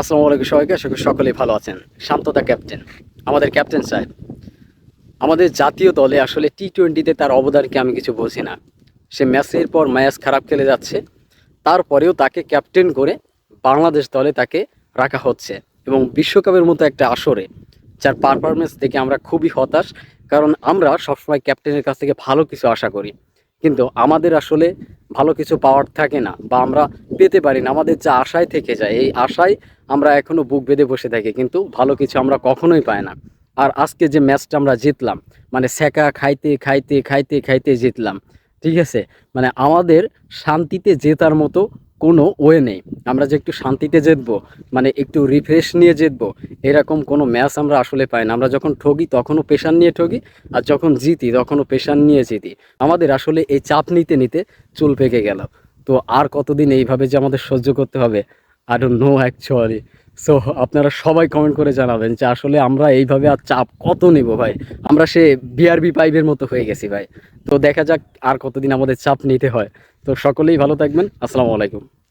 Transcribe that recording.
আসসালামু আলাইকুম সবাইকে, আশা করি সকলেই ভালো আছেন। শান্তদা ক্যাপ্টেন, আমাদের ক্যাপ্টেন সাহেব, আমাদের জাতীয় দলে আসলে টি টোয়েন্টিতে তার অবদানকে আমি কিছু বুঝি না। সে ম্যাচের পর ম্যাচ খারাপ খেলে যাচ্ছে, তারপরেও তাকে ক্যাপ্টেন করে বাংলাদেশ দলে তাকে রাখা হচ্ছে এবং বিশ্বকাপের মতো একটা আসরে, যার পারফরমেন্স দেখে আমরা খুবই হতাশ, কারণ আমরা সবসময় ক্যাপ্টেনের কাছ থেকে ভালো কিছু আশা করি। কিন্তু আমাদের আসলে ভালো কিছু পাওয়ার থাকে না বা আমরা পেতে পারি না। আমাদের যা আশায় থেকে যায়, এই আশায় আমরা এখনও বুক বেঁধে বসে থাকি, কিন্তু ভালো কিছু আমরা কখনোই পাই না। আর আজকে যে ম্যাচটা আমরা জিতলাম মানে সেকা খাইতে খাইতে খাইতে খাইতে জিতলাম, ঠিক আছে? মানে আমাদের শান্তিতে জেতার মতো কোনো ওয়ে নেই। আমরা যে একটু শান্তিতে জিতব মানে একটু রিফ্রেশ নিয়ে জিতব, এরকম কোনো ম্যাচ আমরা আসলে পাই না। আমরা যখন ঠগি তখনও পেশার নিয়ে ঠগি, আর যখন জিতি তখনও পেশার নিয়ে জিতি। আমাদের আসলে এই চাপ নিতে নিতে চুল পেকে গেল। তো আর কতদিন এইভাবে যে আমাদের সহ্য করতে হবে? আর নো অ্যাকচুয়ালি সো আপনারা সবাই কমেন্ট করে জানাবেন যে আসলে আমরা এইভাবে আর চাপ কত নেব ভাই? আমরা সে বিআরবি পাইপের মতো হয়ে গেছি ভাই। তো দেখা যাক আর কতদিন আমাদের চাপ নিতে হয়। তো সকলেই ভালো থাকবেন। আসসালামু আলাইকুম।